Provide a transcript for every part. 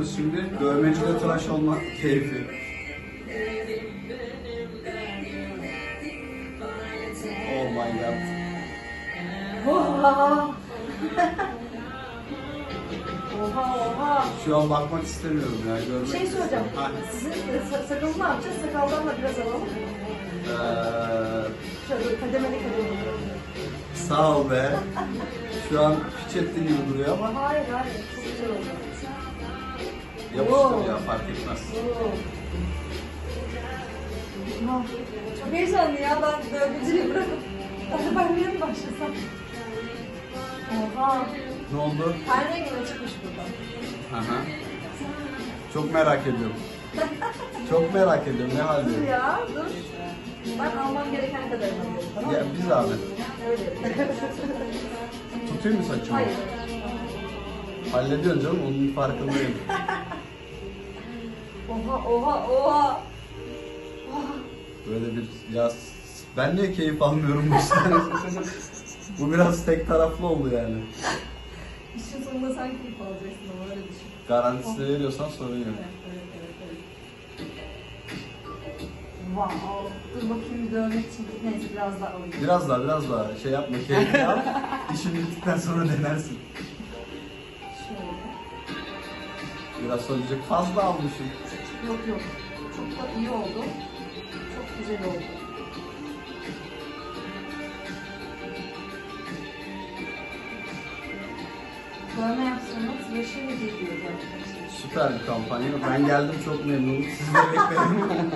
yapıyoruz şimdi. Dövmecide tıraş olma keyfi. Oh my god. Oha. oha oha. Şu an bakmak istemiyorum ya. Görmek şey soracağım. Ha, Sizin sa- sakalı ne yapacağız? Sakaldan da biraz alalım. eee, Şöyle kademeli kademeli. sağ ol be. Şu an piç ettiğin gibi duruyor ama Hayır hayır. Çok güzel oldu. Yapıştır ya fark etmez. Çok heyecanlı ya. Ben dövmeciliği bırakıp arabayla mı başlasam? Oha. Ne oldu? Her rengine çıkmış burada. Hı. Çok merak ediyorum. Çok merak ediyorum ne Dur halde? ya dur. Ben almam gereken kadar alıyorum tamam mı? Ya bir zahmet. Öyle. Tutayım mı saçımı? Hayır. Hallediyorsun canım onun farkındayım. Oha oha oha. Böyle bir s- ben niye keyif almıyorum bu işten? bu biraz tek taraflı oldu yani. İşin sonunda sen keyif alacaksın ama öyle düşün. Garantisini veriyorsan sorun yok. Evet, evet, evet, evet. Wow. Dur bakayım bir dövmek için. Neyse biraz daha alayım. Biraz daha biraz daha şey yapma keyif al. İşin bittikten sonra denersin. Şöyle. Biraz söyleyecek fazla almışım. Yok yok. Çok da iyi oldu. Çok güzel oldu. Dövme yapsanız tıraşı mı geliyor arkadaşlar? Süper bir kampanya. Ben geldim çok memnunum. Sizi de beklerim.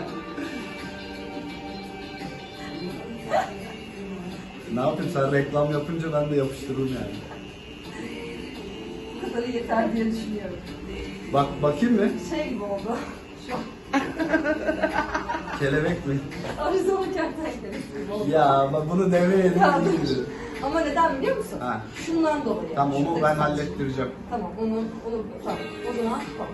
ne yapayım sen reklam yapınca ben de yapıştırırım yani. Bu kadarı yeter diye düşünüyorum. Bak bakayım mı? Şey gibi oldu. Kelebek mi? Arizona kertenkelesi. Ya bak bunu edin. dur. Ama neden biliyor musun? Ha. Şundan dolayı. Tamam onu Şuradaki ben hallettireceğim. Tamam onu, onu tamam. O zaman tamam.